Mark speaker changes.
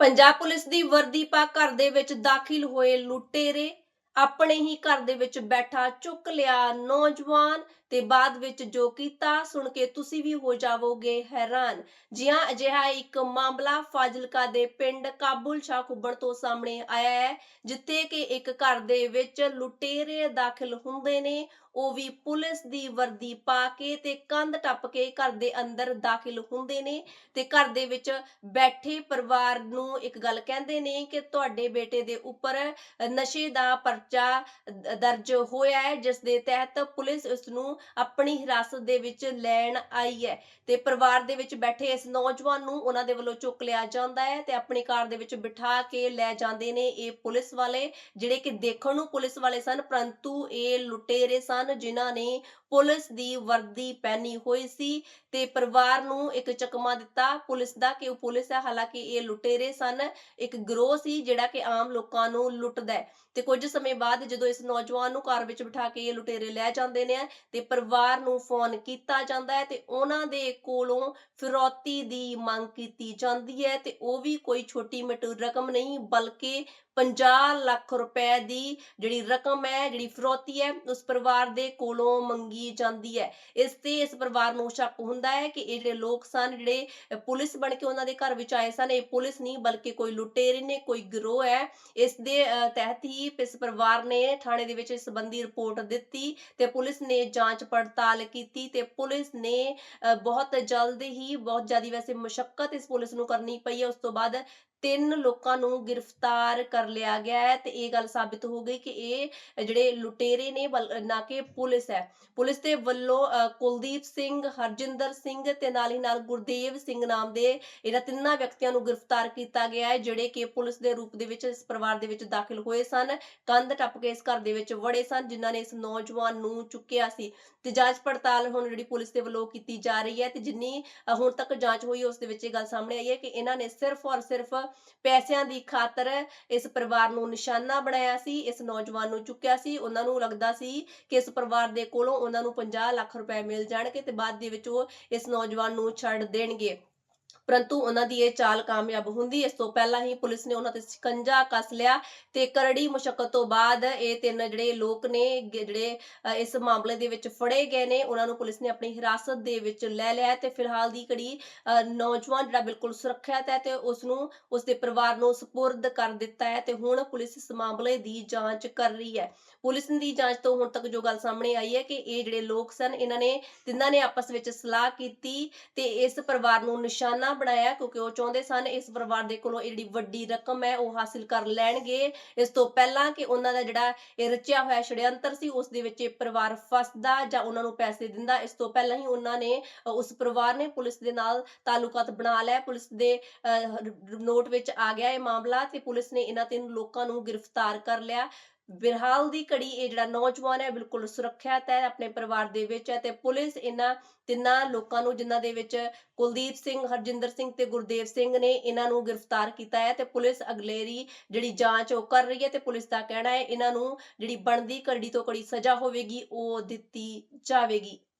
Speaker 1: Punjab police ਦੀ ਵਰਦੀ ਪਾ ਘਰ ਦੇ ਵਿੱਚ ਦਾਖਲ ਹੋਏ ਲੁਟੇਰੇ ਆਪਣੇ ਹੀ ਘਰ ਦੇ ਵਿੱਚ ਬੈਠਾ ਚੁੱਕ ਲਿਆ ਨੌਜਵਾਨ ਤੇ ਬਾਅਦ ਵਿੱਚ ਜੋ ਕੀਤਾ, ਸੁਣ ਕੇ ਤੁਸੀਂ ਵੀ ਹੋ ਜਾਵੋਗੇ ਹੈਰਾਨ। ਜਿਹਾ ਅਜਿਹਾ ਇੱਕ ਮਾਮਲਾ ਫਾਜ਼ਿਲਕਾ ਦੇ ਪਿੰਡ ਕਾਬੁਲ ਸ਼ਾਹ ਖੁੱਬਣ ਤੋਂ ਸਾਹਮਣੇ ਆਇਆ ਹੈ, ਜਿੱਥੇ ਕਿ ਇੱਕ ਘਰ ਦੇ ਵਿੱਚ ਲੁਟੇਰੇ ਦਾਖਲ ਹੁੰਦੇ ਨੇ। ਉਹ ਵੀ ਪੁਲਿਸ ਦੀ ਵਰਦੀ ਪਾ ਕੇ ਤੇ ਕੰਧ ਟੱਪ ਕੇ ਘਰ ਦੇ ਅੰਦਰ ਦਾਖਲ ਹੁੰਦੇ ਨੇ ਤੇ ਘਰ ਦੇ ਵਿੱਚ ਬੈਠੇ ਪਰਿਵਾਰ ਨੂੰ ਇੱਕ ਗੱਲ ਕਹਿੰਦੇ ਨੇ ਕਿ ਤੁਹਾਡੇ ਬੇਟੇ ਦੇ ਉੱਪਰ ਨਸ਼ੇ ਦਾ ਪਰਚਾ ਦਰਜ ਹੋਇਆ ਹੈ, ਜਿਸ ਦੇ ਤਹਿਤ ਪੁਲਿਸ ਉਸ ਨੂੰ ਆਪਣੀ ਹਿਰਾਸਤ ਦੇ ਵਿੱਚ ਲੈਣ ਆਈ ਹੈ ਤੇ ਪਰਿਵਾਰ ਦੇ ਵਿੱਚ ਬੈਠੇ ਇਸ ਨੌਜਵਾਨ ਨੂੰ ਉਹਨਾਂ ਦੇ ਵੱਲੋਂ ਚੁੱਕ ਲਿਆ ਜਾਂਦਾ ਹੈ ਤੇ ਆਪਣੀ ਕਾਰ ਦੇ ਵਿੱਚ ਬਿਠਾ ਕੇ ਲੈ ਜਾਂਦੇ ਨੇ ਇਹ ਪੁਲਿਸ ਵਾਲੇ, ਜਿਹੜੇ ਕਿ ਦੇਖਣ ਨੂੰ ਪੁਲਿਸ ਵਾਲੇ ਸਨ, ਪਰੰਤੂ ਇਹ ਲੁਟੇਰੇ ਸਨ ਜਿਨ੍ਹਾਂ ਨੇ ਪੁਲਿਸ ਦੀ ਵਰਦੀ ਪਹਿਨੀ ਹੋਈ ਸੀ ਤੇ ਪਰਿਵਾਰ ਨੂੰ ਇੱਕ ਚਕਮਾ ਦਿੱਤਾ। ਪੁਲਿਸ ਦਾ ਕਿ ਉਹ ਪੁਲਿਸ ਹੈ? ਹਾਲਾਂਕਿ ਇਹ ਲੁਟੇਰੇ ਸਨ। ਇੱਕ ਗਰੋਹ ਸੀ ਜਿਹੜਾ ਕਿ ਆਮ ਲੋਕਾਂ ਨੂੰ ਲੁੱਟਦਾ ਹੈ। ਤੇ ਕੁਝ ਸਮੇਂ ਬਾਅਦ ਜਦੋਂ ਇਸ ਨੌਜਵਾਨ ਨੂੰ ਕਾਰ ਵਿੱਚ ਬਿਠਾ ਕੇ ਇਹ ਲੁਟੇਰੇ ਲੈ ਜਾਂਦੇ ਨੇ ਤੇ ਪਰਿਵਾਰ ਨੂੰ ਫੋਨ ਕੀਤਾ ਜਾਂਦਾ ਹੈ ਤੇ ਉਹਨਾਂ ਦੇ ਕੋਲੋਂ ਫਿਰੌਤੀ ਦੀ ਮੰਗ ਕੀਤੀ ਜਾਂਦੀ ਹੈ ਤੇ ਉਹ ਵੀ ਕੋਈ ਛੋਟੀ ਮੋਟੀ ਰਕਮ ਨਹੀਂ, ਬਲਕਿ 50 ਲੱਖ ਰੁਪਏ ਦੀ ਜਿਹੜੀ ਰਕਮ ਹੈ, ਜਿਹੜੀ ਫਿਰੌਤੀ ਹੈ, ਉਸ ਪਰਿਵਾਰ ਦੇ ਕੋਲੋਂ ਮੰਗੀ ਜਾਂਦੀ ਹੈ। ਇਸ ਤੇ ਇਸ ਪਰਿਵਾਰ ਨੂੰ ਸ਼ੱਕ ਹੁੰਦਾ ਹੈ ਕਿ ਇਹ ਜਿਹੜੇ ਲੋਕ ਸਨ, ਜਿਹੜੇ ਪੁਲਿਸ ਬਣ ਕੇ ਉਹਨਾਂ ਦੇ ਘਰ ਵਿੱਚ ਆਏ ਸਨ, ਇਹ ਪੁਲਿਸ ਨਹੀਂ ਬਲਕਿ ਕੋਈ ਲੁਟੇਰੇ ਨੇ, ਕੋਈ ਗਰੋਹ ਹੈ। ਇਸ ਦੇ ਤਹਿਤ ਹੀ ਇਸ ਪਰਿਵਾਰ ਨੇ ਥਾਣੇ ਦੇ ਵਿੱਚ ਇਸ ਸੰਬੰਧੀ ਰਿਪੋਰਟ ਦਿੱਤੀ ਤੇ ਪੁਲਿਸ ਨੇ ਜਾਂਚ ਪੜਤਾਲ ਕੀਤੀ ਤੇ ਪੁਲਿਸ ਨੇ ਬਹੁਤ ਜਲਦ ਹੀ, ਬਹੁਤ ਜ਼ਿਆਦਾ ਵੈਸੇ ਮੁਸ਼ਕਲ ਇਸ ਪੁਲਿਸ ਨੂੰ ਕਰਨੀ ਪਈ ਹੈ। ਉਸ ਤੋਂ ਬਾਅਦ ਤਿੰਨ ਲੋਕਾਂ ਨੂੰ ਗ੍ਰਿਫਤਾਰ ਕਰ ਲਿਆ ਗਿਆ ਹੈ ਤੇ ਇਹ ਗੱਲ ਸਾਬਿਤ ਹੋ ਗਈ ਕਿ ਇਹ ਜਿਹੜੇ ਲੁਟੇਰੇ ਨੇ ਨਾ ਕਿ ਪੁਲਿਸ ਹੈ। ਪੁਲਿਸ ਦੇ ਵੱਲੋਂ ਕੁਲਦੀਪ ਸਿੰਘ, ਹਰਜਿੰਦਰ ਸਿੰਘ ਤੇ ਨਾਲ ਹੀ ਨਾਲ ਗੁਰਦੇਵ ਸਿੰਘ ਨਾਮ ਦੇ ਇਹਨਾਂ ਤਿੰਨਾਂ ਵਿਅਕਤੀਆਂ ਨੂੰ ਗ੍ਰਿਫਤਾਰ ਕੀਤਾ ਗਿਆ ਹੈ, ਜਿਹੜੇ ਕਿ ਪੁਲਿਸ ਦੇ ਰੂਪ ਦੇ ਵਿੱਚ, ਇਸ ਪਰਿਵਾਰ ਦੇ ਵਿੱਚ ਦਾਖਲ ਹੋਏ ਸਨ, ਕੰਧ ਟੱਪ ਕੇ ਇਸ ਘਰ ਦੇ ਵਿੱਚ ਵੜੇ ਸਨ, ਜਿਨ੍ਹਾਂ ਨੇ ਇਸ ਨੌਜਵਾਨ ਨੂੰ ਚੁੱਕਿਆ ਸੀ। ਤੇ ਜਾਂਚ ਪੜਤਾਲ ਹੁਣ ਜਿਹੜੀ ਪੁਲਿਸ ਦੇ ਵੱਲੋਂ ਕੀਤੀ ਜਾ ਰਹੀ ਹੈ ਤੇ ਜਿੰਨੀ ਹੁਣ ਤੱਕ ਜਾਂਚ ਹੋਈ ਹੈ, ਉਸ ਦੇ ਵਿੱਚ ਇਹ ਗੱਲ ਸਾਹਮਣੇ ਆਈ ਹੈ ਕਿ ਇਹਨਾਂ ਨੇ ਸਿਰਫ ਔਰ ਸਿਰਫ ਪੈਸਿਆਂ ਦੀ ਖਾਤਰ ਇਸ ਪਰਿਵਾਰ ਨੂੰ ਨਿਸ਼ਾਨਾ ਬਣਾਇਆ ਸੀ, ਇਸ ਨੌਜਵਾਨ ਨੂੰ ਚੁੱਕਿਆ ਸੀ। ਉਹਨਾਂ ਨੂੰ ਲੱਗਦਾ ਸੀ ਕਿ ਇਸ ਪਰਿਵਾਰ ਦੇ ਕੋਲੋਂ ਉਹਨਾਂ ਨੂੰ 50 ਲੱਖ ਰੁਪਏ ਮਿਲ ਜਾਣਗੇ ਤੇ ਬਾਅਦ ਦੇ ਵਿੱਚ ਉਹ ਇਸ ਨੌਜਵਾਨ ਨੂੰ ਛੱਡ ਦੇਣਗੇ। ਪਰੰਤੂ ਉਹਨਾਂ ਦੀ ਇਹ ਚਾਲ ਕਾਮਯਾਬ ਹੁੰਦੀ, ਇਸ ਤੋਂ ਪਹਿਲਾਂ ਹੀ ਪੁਲਿਸ ਨੇ ਉਹਨਾਂ ਤੇ ਸ਼ਿਕੰਜਾ ਕੱਸ ਲਿਆ ਤੇ ਕਰੜੀ ਮੁਸ਼ਕਲ ਤੋਂ ਬਾਅਦ ਇਹ ਤਿੰਨ ਜਿਹੜੇ ਲੋਕ ਨੇ ਜਿਹੜੇ ਇਸ ਮਾਮਲੇ ਦੇ ਵਿੱਚ ਫੜੇ ਗਏ ਨੇ, ਉਹਨਾਂ ਨੂੰ ਪੁਲਿਸ ਨੇ ਆਪਣੀ ਹਿਰਾਸਤ ਦੇ ਵਿੱਚ ਲੈ ਲਿਆ ਤੇ ਫਿਲਹਾਲ ਦੀ ਘੜੀ ਨੌਜਵਾਨ ਜਿਹੜਾ ਬਿਲਕੁਲ ਸੁਰੱਖਿਅਤ ਹੈ ਤੇ ਉਸ ਨੂੰ, ਉਸ ਦੇ ਪਰਿਵਾਰ ਨੂੰ ਸਪੁਰਦ ਕਰ ਦਿੱਤਾ ਹੈ ਤੇ ਹੁਣ ਪੁਲਿਸ ਇਸ ਮਾਮਲੇ ਦੀ ਜਾਂਚ ਕਰ ਰਹੀ ਹੈ। ਪੁਲਿਸ ਦੀ ਜਾਂਚ ਤੋਂ ਹੁਣ ਤੱਕ ਜੋ ਗੱਲ ਸਾਹਮਣੇ ਆਈ ਹੈ ਕਿ ਇਹ ਜਿਹੜੇ ਲੋਕ ਸਨ, ਇਹਨਾਂ ਨੇ, ਤਿੰਨਾਂ ਨੇ ਆਪਸ ਵਿੱਚ ਸਲਾਹ ਕੀਤੀ ਤੇ ਇਸ ਪਰਿਵਾਰ ਨੂੰ ਨਿਸ਼ਾਨਾ ਬਣਾਇਆ ਕਿਉਂਕਿ ਉਹ ਚਾਹੁੰਦੇ ਸਨ ਇਸ ਪਰਿਵਾਰ ਦੇ ਕੋਲੋਂ ਜਿਹੜੀ ਵੱਡੀ ਰਕਮ ਹੈ ਉਹ ਹਾਸਿਲ ਕਰ ਲੈਣਗੇ। ਇਸ ਤੋਂ ਪਹਿਲਾਂ ਕਿ ਉਹਨਾਂ ਦਾ ਜਿਹੜਾ ਇਹ ਰਚਿਆ ਹੋਇਆ ਛੜਯੰਤਰ ਸੀ, ਉਸ ਦੇ ਵਿੱਚ ਇਹ ਪਰਿਵਾਰ ਫਸਦਾ ਜਾਂ ਉਹਨਾਂ ਨੂੰ ਪੈਸੇ ਦਿੰਦਾ, ਇਸ ਤੋਂ ਪਹਿਲਾਂ ਹੀ ਉਹਨਾਂ ਨੇ ਉਸ ਪਰਿਵਾਰ ਨੇ ਪੁਲਿਸ ਦੇ ਨਾਲ ਤਾਲੁਕਾਤ ਬਣਾ ਲਿਆ। ਪੁਲਿਸ ਦੇ ਨੋਟ ਵਿੱਚ ਆ ਗਿਆ ਇਹ ਮਾਮਲਾ ਤੇ ਪੁਲਿਸ ਨੇ ਇਹਨਾਂ ਤਿੰਨ ਲੋਕਾਂ ਨੂੰ ਗ੍ਰਿਫਤਾਰ ਕਰ ਲਿਆ। ਬਿਰਹਾਲ ਦੀ ਘੜੀ ਇਹ ਜਿਹੜਾ ਨੌਜਵਾਨ ਹੈ ਬਿਲਕੁਲ ਸੁਰੱਖਿਅਤ ਹੈ ਆਪਣੇ ਪਰਿਵਾਰ ਦੇ ਵਿੱਚ ਹੈ ਤੇ ਪੁਲਿਸ ਇਹਨਾਂ ਤਿੰਨਾਂ ਲੋਕਾਂ ਨੂੰ ਜਿਨ੍ਹਾਂ ਦੇ ਵਿੱਚ ਕੁਲਦੀਪ ਸਿੰਘ, ਹਰਜਿੰਦਰ ਸਿੰਘ ਤੇ ਗੁਰਦੇਵ ਸਿੰਘ ਨੇ ਇਹਨਾਂ ਨੂੰ ਗ੍ਰਿਫਤਾਰ ਕੀਤਾ ਹੈ ਤੇ ਪੁਲਿਸ ਅਗਲੇਰੀ ਜਿਹੜੀ ਜਾਂਚ ਉਹ ਕਰ ਰਹੀ ਹੈ ਤੇ ਪੁਲਿਸ ਦਾ ਕਹਿਣਾ ਹੈ ਇਹਨਾਂ ਨੂੰ ਜਿਹੜੀ ਬਣਦੀ ਕੜੀ ਤੋਂ ਕੜੀ ਸਜ਼ਾ ਹੋਵੇਗੀ ਉਹ ਦਿੱਤੀ ਜਾਵੇਗੀ।